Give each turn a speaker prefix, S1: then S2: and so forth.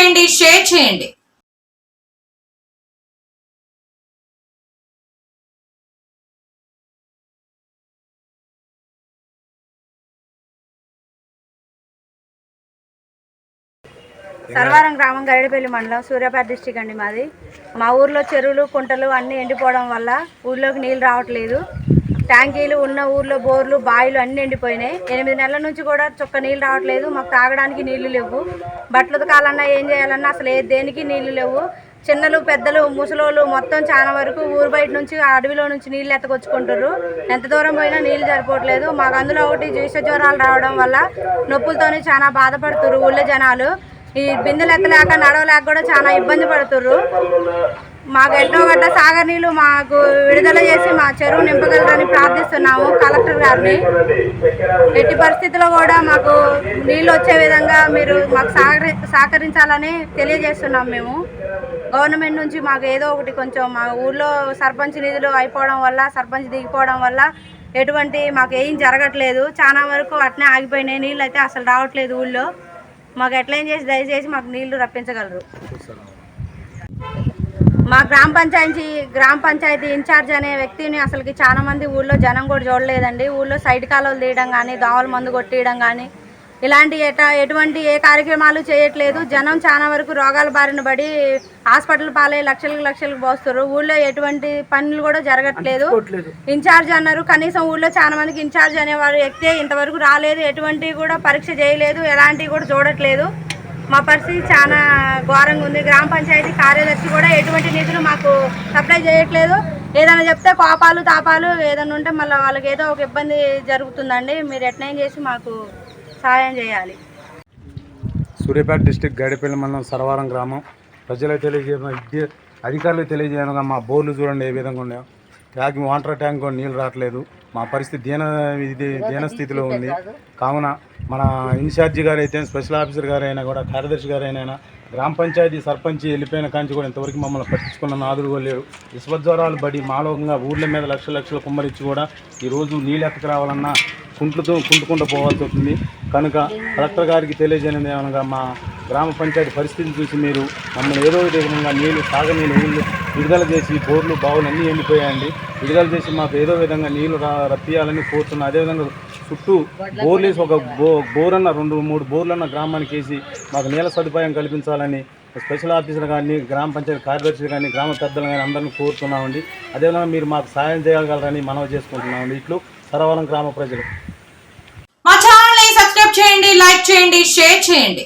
S1: చేయండి షేర్ చేయండి.
S2: సర్వారం గ్రామం గరిడపల్లి మండలం సూర్యాపేట డిస్టిక్ అండి మాది. మా ఊర్లో చెరువులు కుంటలు అన్నీ ఎండిపోవడం వల్ల ఊర్లోకి నీళ్ళు రావట్లేదు. ట్యాంకీలు ఉన్న ఊర్లో బోర్లు బావిలు అన్నీ ఎండిపోయినాయి. ఎనిమిది నెలల నుంచి కూడా చుక్క నీళ్ళు రావట్లేదు. మాకు తాగడానికి నీళ్ళు లేవు. బట్టలు ఉతకాలన్నా ఏం చేయాలన్నా అసలు ఏ దేనికి నీళ్ళు లేవు. చిన్నలు పెద్దలు ముసలోళ్ళు మొత్తం చాలా వరకు ఊరు బయట నుంచి అడవిలో నుంచి నీళ్ళు ఎత్తకొచ్చుకుంటారు ఎంత దూరం పోయినా నీళ్ళు సరిపోవట్లేదు. మాకు అందులో ఒకటి జీస జ్వరాలు రావడం వల్ల నొప్పులతోనే చాలా బాధపడుతున్నారు ఊళ్ళో జనాలు. ఈ బిందెలు ఎత్తలేక నడవలేక కూడా చాలా ఇబ్బంది పడుతుర్రు. మాకు ఎన్నో గట్ట సాగర్ నీళ్ళు మాకు విడుదల చేసి మా చెరువు నింపగలరని ప్రార్థిస్తున్నాము కలెక్టర్ గారిని. ఎట్టి పరిస్థితుల్లో కూడా మాకు నీళ్ళు వచ్చే విధంగా మీరు మాకు సహకరి సహకరించాలని తెలియజేస్తున్నాం మేము. గవర్నమెంట్ నుంచి మాకు ఏదో ఒకటి కొంచెం మా ఊళ్ళో సర్పంచ్ నిధులు అయిపోవడం వల్ల సర్పంచ్ దిగిపోవడం వల్ల ఎటువంటి మాకు ఏం జరగట్లేదు. చాలా వరకు అట్నే ఆగిపోయినాయి. నీళ్ళు అయితే అసలు రావట్లేదు ఊళ్ళో. మాకు ఎట్లయిన చేసి దయచేసి మాకు నీళ్ళు రప్పించగలరు. మా గ్రామ పంచాయతీ గ్రామ పంచాయతీ ఇన్ఛార్జ్ అనే వ్యక్తిని అసలుకి చాలా మంది ఊళ్ళో జనం కూడా చూడలేదండి. ఊళ్ళో సైడ్ కాలువలు తీయడం కానీ దోమల మందు కొట్టేయడం కానీ ఇలాంటి ఎట ఎటువంటి ఏ కార్యక్రమాలు చేయట్లేదు. జనం చాలా వరకు రోగాల బారిన పడి హాస్పిటల్ పాలై లక్షలకు లక్షలకు పోస్తారు ఊళ్ళో ఎటువంటి పనులు కూడా జరగట్లేదు. ఇన్ఛార్జ్ అన్నారు. కనీసం ఊళ్ళో చాలా మందికి ఇన్ఛార్జ్ అనేవారు ఎక్కితే ఇంతవరకు రాలేదు. ఎటువంటి కూడా పరీక్ష చేయలేదు. ఎలాంటివి కూడా చూడట్లేదు. మా పరిస్థితి చాలా ఘోరంగా ఉంది. గ్రామ పంచాయతీ కార్యదర్శి కూడా ఎటువంటి నిధులు మాకు సప్లై చేయట్లేదు. ఏదైనా చెప్తే కోపాలు తాపాలు ఏదైనా ఉంటే మళ్ళీ వాళ్ళకి ఏదో ఒక ఇబ్బంది జరుగుతుందండి. మీరు ఎట్లయినా చేసి మాకు సహాయం చేయాలి.
S3: సూర్యాపేట డిస్టిక్ గడిపల్లి మండలం సరవరం గ్రామం. ప్రజలకు తెలియజేయడం అధికారులు అధికారులకు తెలియజేయడం మా బోర్లు చూడండి ఏ విధంగా ఉన్నాయో. ట్యాంక్ వాటర్ ట్యాంక్ నీళ్ళు రావట్లేదు. మా పరిస్థితి దీన ఇది దీన స్థితిలో ఉంది. కావున మన ఇన్ఛార్జి గారు అయితే స్పెషల్ ఆఫీసర్ గారైనా కూడా కార్యదర్శి గారైనా గ్రామ పంచాయతీ సర్పంచ్ వెళ్ళిపోయిన కాంచి కూడా ఇంతవరకు మమ్మల్ని పట్టించుకున్న నాదులు కూడా విశ్వజ్వరాలు బడి మాలోకంగా ఊర్ల మీద లక్షల లక్షల కుమ్మరిచ్చి కూడా ఈరోజు నీళ్ళు ఎత్తకు రావాలన్నా కుంట్లతో కుంటుకుంటూ పోవాల్సి వస్తుంది. కనుక కలెక్టర్ గారికి తెలియజేయడం ఏమనగా మా గ్రామ పంచాయతీ పరిస్థితిని చూసి మీరు మమ్మల్ని ఏదో విధంగా నీళ్ళు సాగనీళ్ళు నీళ్ళు విడుదల చేసి బోర్లు బావులు అన్నీ ఎండిపోయాయండి విడుదల చేసి మాకు ఏదో విధంగా నీళ్ళు రా రప్పియాలని కోరుతున్నాను అదేవిధంగా చుట్టూ బోర్లేసి ఒక బో బోరన్న రెండు మూడు బోర్లు అన్న గ్రామానికి వేసి మాకు నీళ్ళ సదుపాయం కల్పించాలని స్పెషల్ ఆఫీసర్ కానీ గ్రామ పంచాయతీ కార్యదర్శి కానీ గ్రామ పెద్దలు కానీ అందరినీ కోరుతున్నామండి. అదేవిధంగా మీరు మాకు సాయం చేయగలరని మనవి చేసుకుంటున్నామండి. ఇట్లు సరవరం గ్రామ ప్రజలు.
S1: మా ఛానల్ని సబ్స్క్రైబ్ చేయండి లైక్ చేయండి షేర్ చేయండి.